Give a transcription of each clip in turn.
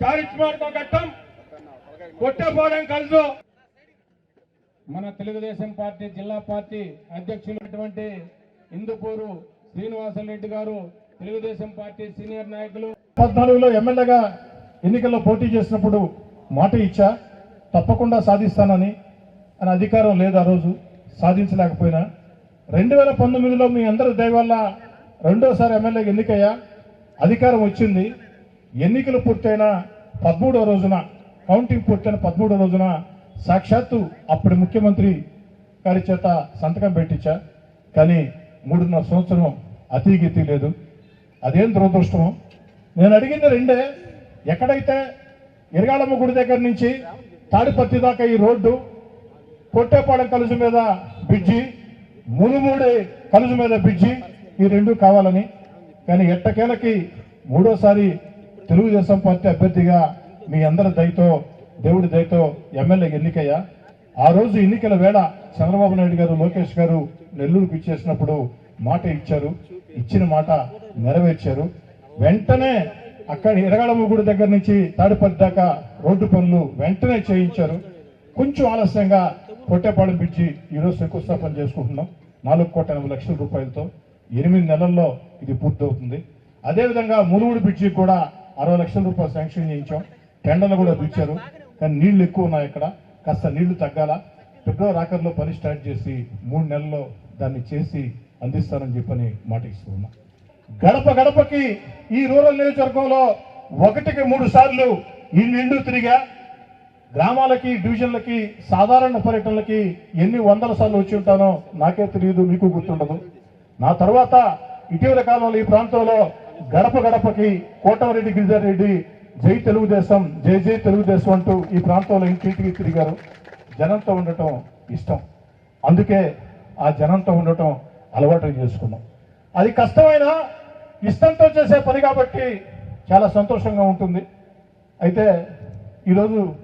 చారిత్రాత్మక ఘట్టం కొట్టపోవడం కలుసు మన తెలుగుదేశం పార్టీ జిల్లా పార్టీ అధ్యక్షులైనటువంటి ఇందుపూరు శ్రీనివాసరెడ్డి గారు తెలుగుదేశం పార్టీ సీనియర్ నాయకులు. పద్నాలుగులో ఎమ్మెల్యేగా ఎన్నికల్లో పోటీ చేసినప్పుడు మాట ఇచ్చా తప్పకుండా సాధిస్తానని. అని అధికారం లేదు ఆ రోజు సాధించలేకపోయినా. రెండు వేల పంతొమ్మిదిలో మీ అందరి దయ వల్ల రెండోసారి ఎమ్మెల్యేగా ఎన్నికయ్యా అధికారం వచ్చింది. ఎన్నికలు పూర్తయిన పదమూడో రోజున కౌంటింగ్ పూర్తయిన పదమూడో రోజున సాక్షాత్తు అప్పటి ముఖ్యమంత్రి గారి చేత సంతకం పెట్టించా. కానీ మూడున్నర సంవత్సరం అతీగితి లేదు. అదేం దురదృష్టం నేను అడిగింది రెండే. ఎక్కడైతే ఇరగాళమ్మ గుడి దగ్గర నుంచి తాడిపత్తి దాకా ఈ రోడ్డు కొట్టేపాలెం కలుసు మీద బ్రిడ్జి మునుమూడి కలుసు మీద బ్రిడ్జి ఈ రెండు కావాలని. కానీ ఎట్టకేలకి మూడోసారి తెలుగుదేశం పార్టీ అభ్యర్థిగా మీ అందరి దయతో దేవుడి దయతో ఎమ్మెల్యే ఎన్నికయ్యా. ఆ రోజు ఎన్నికల వేళ చంద్రబాబు నాయుడు గారు లోకేష్ గారు నెల్లూరుకు ఇచ్చేసినప్పుడు మాట ఇచ్చారు. ఇచ్చిన మాట నెరవేర్చారు. వెంటనే అక్కడ ఎరగాళమ్మ గుడి దగ్గర నుంచి తాడిపల్లి దాకా రోడ్డు పనులు వెంటనే చేయించారు. కొంచెం ఆలస్యంగా కొట్టేపాడు పిచ్చి ఈరోజు శంకుస్థాపన చేసుకుంటున్నాం. నాలుగు కోట్ల ఎనభై లక్షల రూపాయలతో. ఎనిమిది నెలల్లో ఇది పూర్తవుతుంది. అదేవిధంగా మునుగుడు పిచ్చి కూడా అరవై లక్షల రూపాయలు శాంక్షన్ చేయించాం. టెండర్లు కూడా పిలిచారు కానీ నీళ్ళు ఎక్కువ ఉన్నాయి ఇక్కడ. కాస్త నీళ్ళు తగ్గాల? ఫిబ్రవరి ఆఖరిలో పని స్టార్ట్ చేసి మూడు నెలల్లో దాన్ని చేసి అందిస్తానని చెప్పని మాట ఇస్తున్నా గడప గడపకి ఈ రూరల్ నియోజకవర్గంలో ఒకటికి మూడు సార్లు ఈ నిండు తిరిగా గ్రామాలకి డివిజన్లకి సాధారణ పర్యటనలకి ఎన్ని వందల సార్లు వచ్చి ఉంటానో నాకే తెలియదు మీకు గుర్తుండదు. నా తర్వాత ఇటీవల కాలంలో ఈ ప్రాంతంలో గడప గడపకి కోటమరెడ్డి గిరిజారెడ్డి జై తెలుగుదేశం జై జై తెలుగుదేశం అంటూ ఈ ప్రాంతంలో ఇంటింటికి తిరిగారు జనంతో ఉండటం ఇష్టం. అందుకే ఆ జనంతో ఉండటం అలవాటు చేసుకున్నాం. అది కష్టమైన ఇష్టంతో చేసే పని కాబట్టి చాలా సంతోషంగా ఉంటుంది. అయితే ఈరోజు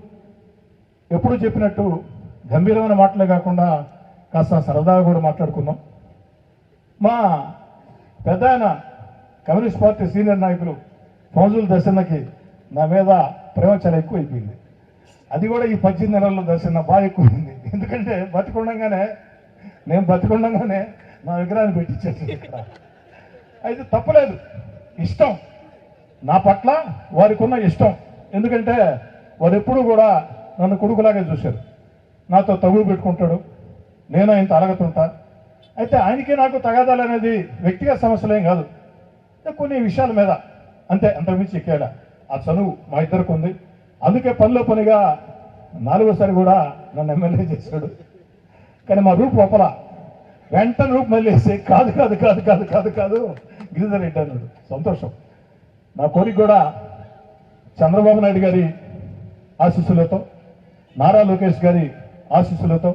ఎప్పుడు చెప్పినట్టు గంభీరమైన మాటలే కాకుండా కాస్త సరదాగా కూడా మాట్లాడుకుందాం. మా పెద్ద కమ్యూనిస్ట్ పార్టీ సీనియర్ నాయకులు ఫౌజుల్ దర్శనకి నా మీద ప్రేమ చాలా ఎక్కువ అయిపోయింది అది కూడా ఈ పద్దెనిమిది నెలల్లో దర్శన బాగా ఎక్కువైంది. ఎందుకంటే బతికుండగానే నేను బతికుండగానే నా విగ్రహాన్ని పెట్టించేసింది అయితే తప్పలేదు. ఇష్టం. నా పట్ల వారికి ఉన్న ఇష్టం. ఎందుకంటే వారు ఎప్పుడూ కూడా నన్ను కొడుకులాగే చూశారు. నాతో తగులు పెట్టుకుంటాడు. నేను ఆయన అలగతుంటా అయితే ఆయనకి నాకు తగాదాలు అనేది వ్యక్తిగత సమస్యలేం కాదు. కొన్ని విషయాల మీద. అంతే అంతకుమించి ఎక్కాడ ఆ చనువు మా ఇద్దరికి ఉంది. అందుకే పనిలో పనిగా నాలుగోసారి కూడా నన్ను ఎమ్మెల్యే చేశాడు. కానీ మా రూపు ఒప్పల వెంటనే రూపు మళ్ళీ వేసి కాదు కాదు కాదు కాదు కాదు కాదు గిరిధర్ రెడ్డి అన్నాడు. సంతోషం. నా కోరిక కూడా చంద్రబాబు నాయుడు గారి ఆశీస్సులతో నారా లోకేష్ గారి ఆశీస్సులతో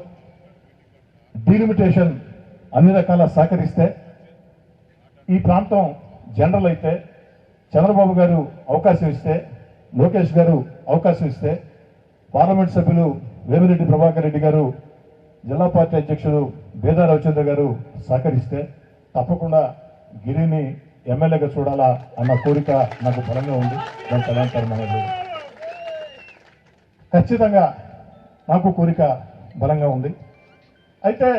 డీలిమిటేషన్ అన్ని రకాల సహకరిస్తే ఈ ప్రాంతం జనరల్ అయితే చంద్రబాబు గారు అవకాశం ఇస్తే లోకేష్ గారు అవకాశం ఇస్తే పార్లమెంట్ సభ్యులు వేమిరెడ్డి ప్రభాకర్ రెడ్డి గారు జిల్లా పార్టీ అధ్యక్షుడు బేదా రవిచంద్ర గారు సహకరిస్తే తప్పకుండా గిరిని ఎమ్మెల్యేగా చూడాలా అన్న కోరిక నాకు బలంగా ఉంది. దాని తలాంతరం ఖచ్చితంగా నాకు కోరిక బలంగా ఉంది. అయితే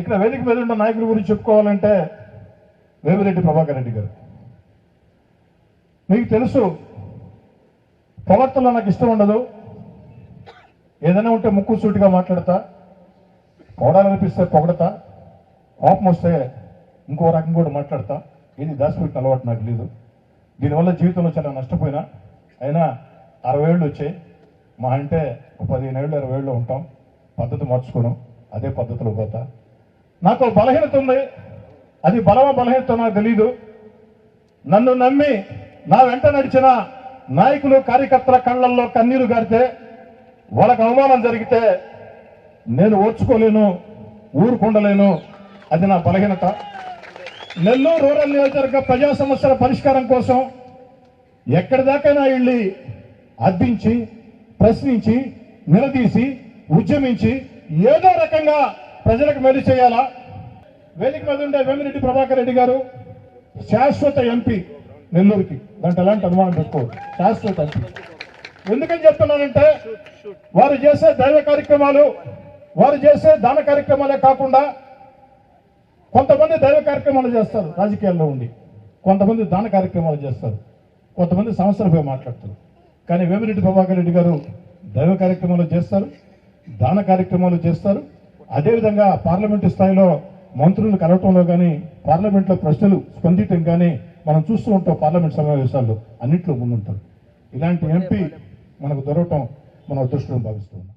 ఇక్కడ వేదిక మీద ఉన్న నాయకుల గురించి చెప్పుకోవాలంటే వేమిరెడ్డి ప్రభాకర్ రెడ్డి గారు. మీకు తెలుసు ప్రవర్తనలో నాకు ఇష్టం ఉండదు. ఏదైనా ఉంటే ముక్కు సూటిగా మాట్లాడతా పొగడాలనిపిస్తే పొగడతా కోపం వస్తే ఇంకో రకం కూడా మాట్లాడతా. ఇది దాచిపెట్టిన అలవాటు నాకు లేదు. దీనివల్ల జీవితంలో చాలా నష్టపోయినా అయినా అరవై ఏళ్ళు వచ్చాయి. మా అంటే పదిహేను ఏళ్ళు ఇరవై ఏళ్ళు ఉంటాం. పద్ధతి మార్చుకోవడం అదే పద్ధతిలో పోతా. నాకు బలహీనత ఉంది. అది బలమ బలహీనత నాకు తెలీదు. నన్ను నమ్మి నా వెంట నడిచిన నాయకులు కార్యకర్తల కళ్ళల్లో కన్నీరు గారితే వాళ్ళకు అవమానం జరిగితే నేను ఓర్చుకోలేను ఊరుకుండలేను. అది నా బలహీనత. నెల్లూరు రూరల్ నియోజకవర్గ ప్రజా సమస్యల పరిష్కారం కోసం ఎక్కడి దాకైనా వెళ్ళి అర్థించి ప్రశ్నించి నిలదీసి ఉద్యమించి ఏదో రకంగా ప్రజలకు మేలు చేయాలా? వేదిక మీద ఉండే వేమిరెడ్డి ప్రభాకర్ రెడ్డి గారు శాశ్వత ఎంపీ నెల్లూరుకి. దాంట్లో ఎలాంటి అనుమానం పెట్టుకోవద్దు శాశ్వత ఎంపీ. ఎందుకని చెప్తున్నానంటే వారు చేసే దైవ కార్యక్రమాలు వారు చేసే దాన కార్యక్రమాలే కాకుండా కొంతమంది దైవ కార్యక్రమాలు చేస్తారు రాజకీయాల్లో ఉండి. కొంతమంది దాన కార్యక్రమాలు చేస్తారు కొంతమంది సంవత్సరంపై మాట్లాడతారు. కానీ వేమిరెడ్డి ప్రభాకర్ రెడ్డి గారు దైవ కార్యక్రమాలు చేస్తారు దాన కార్యక్రమాలు చేస్తారు. అదేవిధంగా పార్లమెంటు స్థాయిలో మంత్రులు కలవటంలో కానీ పార్లమెంట్లో ప్రశ్నలు స్పందించడం కానీ మనం చూస్తూ ఉంటాం పార్లమెంట్ సమావేశాల్లో. అన్నింటిలో ముందుంటారు. ఇలాంటి ఎంపీ మనకు దొరకటం మన అదృష్టం భావిస్తున్నాం